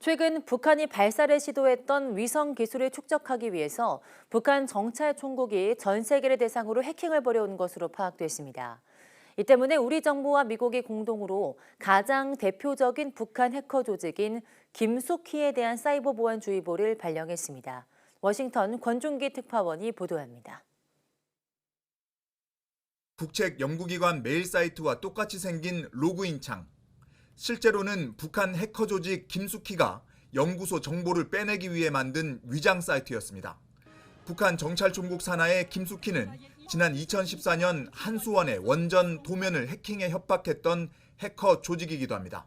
최근 북한이 발사를 시도했던 위성 기술을 축적하기 위해서 북한 정찰 총국이 전 세계를 대상으로 해킹을 벌여온 것으로 파악됐습니다. 이 때문에 우리 정부와 미국이 공동으로 가장 대표적인 북한 해커 조직인 김숙희에 대한 사이버 보안 주의보를 발령했습니다. 워싱턴 권중기 특파원이 보도합니다. 국책 연구기관 메일 사이트와 똑같이 생긴 로그인 창. 실제로는 북한 해커 조직 김숙희가 연구소 정보를 빼내기 위해 만든 위장 사이트였습니다. 북한 정찰총국 산하의 김숙희는 지난 2014년 한수원의 원전 도면을 해킹해 협박했던 해커 조직이기도 합니다.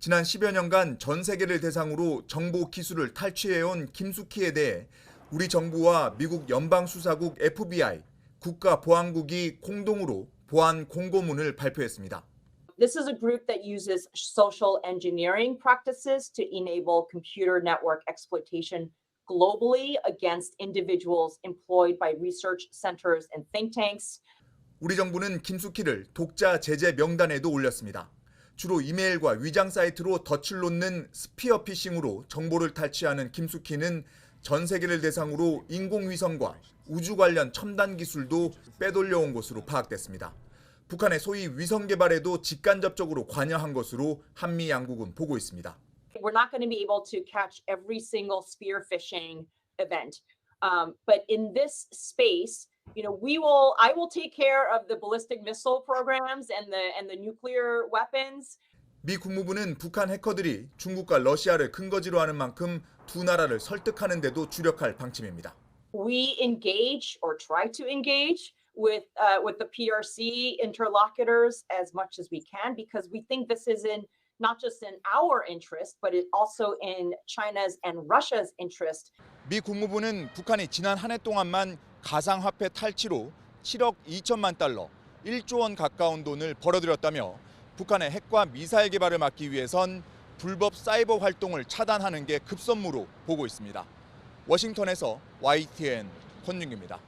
지난 10여 년간 전 세계를 대상으로 정보 기술을 탈취해온 김숙희에 대해 우리 정부와 미국 연방수사국 FBI, 국가보안국이 공동으로 보안 공고문을 발표했습니다. This is a group that uses social engineering practices to enable computer network exploitation globally against individuals employed by research centers and think tanks. 우리 정부는 김숙희를 독자 제재 명단에도 올렸습니다. 주로 이메일과 위장 사이트로 덫을 놓는 스피어 피싱으로 정보를 탈취하는 김숙희는 전 세계를 대상으로 인공위성과 우주 관련 첨단 기술도 빼돌려온 것으로 파악됐습니다. 북한의 소위 위성 개발에도 직간접적으로 관여한 것으로 한미 양국은 보고 있습니다. We're not going to be able to catch every single spear phishing event. Um, but in this space, you know, we will I will take care of the ballistic missile programs and the and the nuclear weapons. 미 국무부는 북한 해커들이 중국과 러시아를 근거지로 하는 만큼 두 나라를 설득하는 데도 주력할 방침입니다. we engage or try to engage with uh, with the PRC interlocutors as much as we can because we think this is in not just in our interest but it also in China's and Russia's interest. 미 국무부는 북한이 지난 한 해 동안만 가상화폐 탈취로 7억 2천만 달러, 1조 원 가까운 돈을 벌어들였다며 북한의 핵과 미사일 개발을 막기 위해선 불법 사이버 활동을 차단하는 게 급선무로 보고 있습니다. 워싱턴에서 YTN 권윤기입니다.